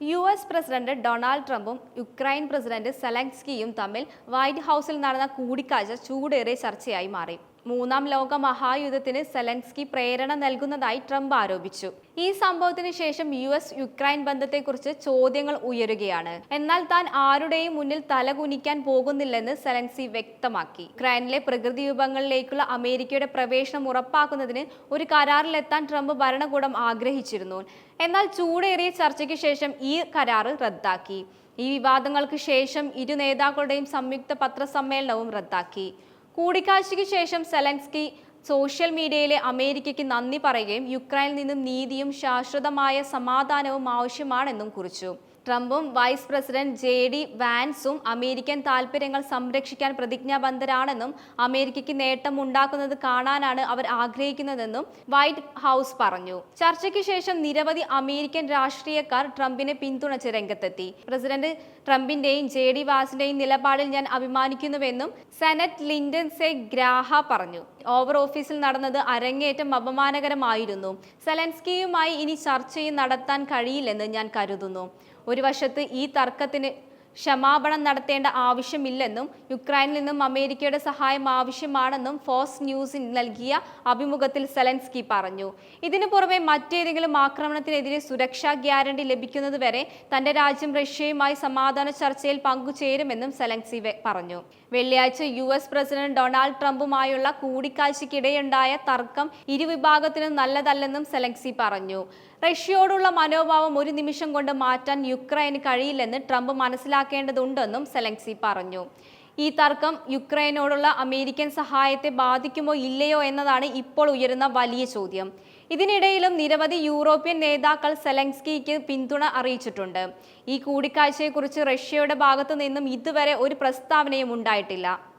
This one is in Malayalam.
യു എസ് പ്രസിഡന്റ് ഡൊണാൾഡ് ട്രംപും യുക്രൈൻ പ്രസിഡന്റ് സെലൻസ്കിയും തമ്മിൽ വൈറ്റ് ഹൗസിൽ നടന്ന കൂടിക്കാഴ്ച ചൂടേറിയ ചർച്ചയായി മാറി. മൂന്നാം ലോക മഹായുദ്ധത്തിന് സെലൻസ്കി പ്രേരണ നൽകുന്നതായി ട്രംപ് ആരോപിച്ചു. ഈ സംഭവത്തിന് ശേഷം യു എസ് യുക്രൈൻ ബന്ധത്തെക്കുറിച്ച് ചോദ്യങ്ങൾ ഉയരുകയാണ്. എന്നാൽ താൻ ആരുടെയും മുന്നിൽ തലകുനിക്കാൻ പോകുന്നില്ലെന്ന് സെലൻസി വ്യക്തമാക്കി. യുക്രൈനിലെ പ്രകൃതി വിഭവങ്ങളിലേക്കുള്ള അമേരിക്കയുടെ പ്രവേശനം ഉറപ്പാക്കുന്നതിന് ഒരു കരാറിലെത്താൻ ട്രംപ് ഭരണകൂടം ആഗ്രഹിച്ചിരുന്നു. എന്നാൽ ചൂടേറിയ ചർച്ചയ്ക്ക് ശേഷം ഈ കരാർ റദ്ദാക്കി. ഈ വിവാദങ്ങൾക്ക് ശേഷം ഇരു നേതാക്കളുടെയും സംയുക്ത പത്രസമ്മേളനവും റദ്ദാക്കി. കൂടിക്കാഴ്ചയ്ക്ക് ശേഷം സെലൻസ്കി സോഷ്യൽ മീഡിയയിലെ അമേരിക്കയ്ക്ക് നന്ദി പറയുകയും യുക്രൈനിൽ നിന്നും നീതിയും ശാശ്വതമായ സമാധാനവും ആവശ്യമാണെന്നും കുറിച്ചു. ട്രംപും വൈസ് പ്രസിഡന്റ് ജെ ഡി വാൻസും അമേരിക്കൻ താൽപര്യങ്ങൾ സംരക്ഷിക്കാൻ പ്രതിജ്ഞാബദ്ധരാണെന്നും അമേരിക്കയ്ക്ക് നേട്ടമുണ്ടാക്കുന്നത് കാണാനാണ് അവർ ആഗ്രഹിക്കുന്നതെന്നും വൈറ്റ് ഹൗസ് പറഞ്ഞു. ചർച്ചയ്ക്ക് ശേഷം നിരവധി അമേരിക്കൻ രാഷ്ട്രീയക്കാർ ട്രംപിനെ പിന്തുണച്ച് രംഗത്തെത്തി. പ്രസിഡന്റ് ട്രംപിന്റെയും ജെ ഡി വാസിന്റെയും നിലപാടിൽ ഞാൻ അഭിമാനിക്കുന്നുവെന്നും സെനറ്റ് ലിൻഡൻ സെ ഗ്രാഹ പറഞ്ഞു. ഓവർ ഓഫീസിൽ നടന്നത് അരങ്ങേറ്റം അപമാനകരമായിരുന്നു. സെലൻസ്കിയുമായി ഇനി ചർച്ചയും നടത്താൻ കഴിയില്ലെന്ന് ഞാൻ കരുതുന്നു. ഒരു വശത്ത് ഈ തർക്കത്തിന് ക്ഷമാപണം നടത്തേണ്ട ആവശ്യമില്ലെന്നും യുക്രൈനിൽ നിന്നും അമേരിക്കയുടെ സഹായം ആവശ്യമാണെന്നും ഫോക്സ് ന്യൂസിന് നൽകിയ അഭിമുഖത്തിൽ സെലൻസ്കി പറഞ്ഞു. ഇതിനു പുറമെ മറ്റേതെങ്കിലും ആക്രമണത്തിനെതിരെ സുരക്ഷാ ഗ്യാരണ്ടി ലഭിക്കുന്നതുവരെ തന്റെ രാജ്യം റഷ്യയുമായി സമാധാന ചർച്ചയിൽ പങ്കുചേരുമെന്നും സെലൻസി പറഞ്ഞു. വെള്ളിയാഴ്ച യു എസ് പ്രസിഡന്റ് ഡൊണാൾഡ് ട്രംപുമായുള്ള കൂടിക്കാഴ്ചയ്ക്കിടെയുണ്ടായ തർക്കം ഇരുവിഭാഗത്തിനും നല്ലതല്ലെന്നും സെലൻസി പറഞ്ഞു. റഷ്യയോടുള്ള മനോഭാവം ഒരു നിമിഷം കൊണ്ട് മാറ്റാൻ യുക്രൈന് കഴിയില്ലെന്ന് ട്രംപ് മനസ്സിലാക്കേണ്ടതുണ്ടെന്നും സെലൻസി പറഞ്ഞു. ഈ തർക്കം യുക്രൈനോടുള്ള അമേരിക്കൻ സഹായത്തെ ബാധിക്കുമോ ഇല്ലയോ എന്നതാണ് ഇപ്പോൾ ഉയരുന്ന വലിയ ചോദ്യം. ഇതിനിടയിലും നിരവധി യൂറോപ്യൻ നേതാക്കൾ സെലൻസ്കിക്ക് പിന്തുണ അറിയിച്ചിട്ടുണ്ട്. ഈ കൂടിക്കാഴ്ചയെക്കുറിച്ച് റഷ്യയുടെ ഭാഗത്തു നിന്നും ഇതുവരെ ഒരു പ്രസ്താവനയും ഉണ്ടായിട്ടില്ല.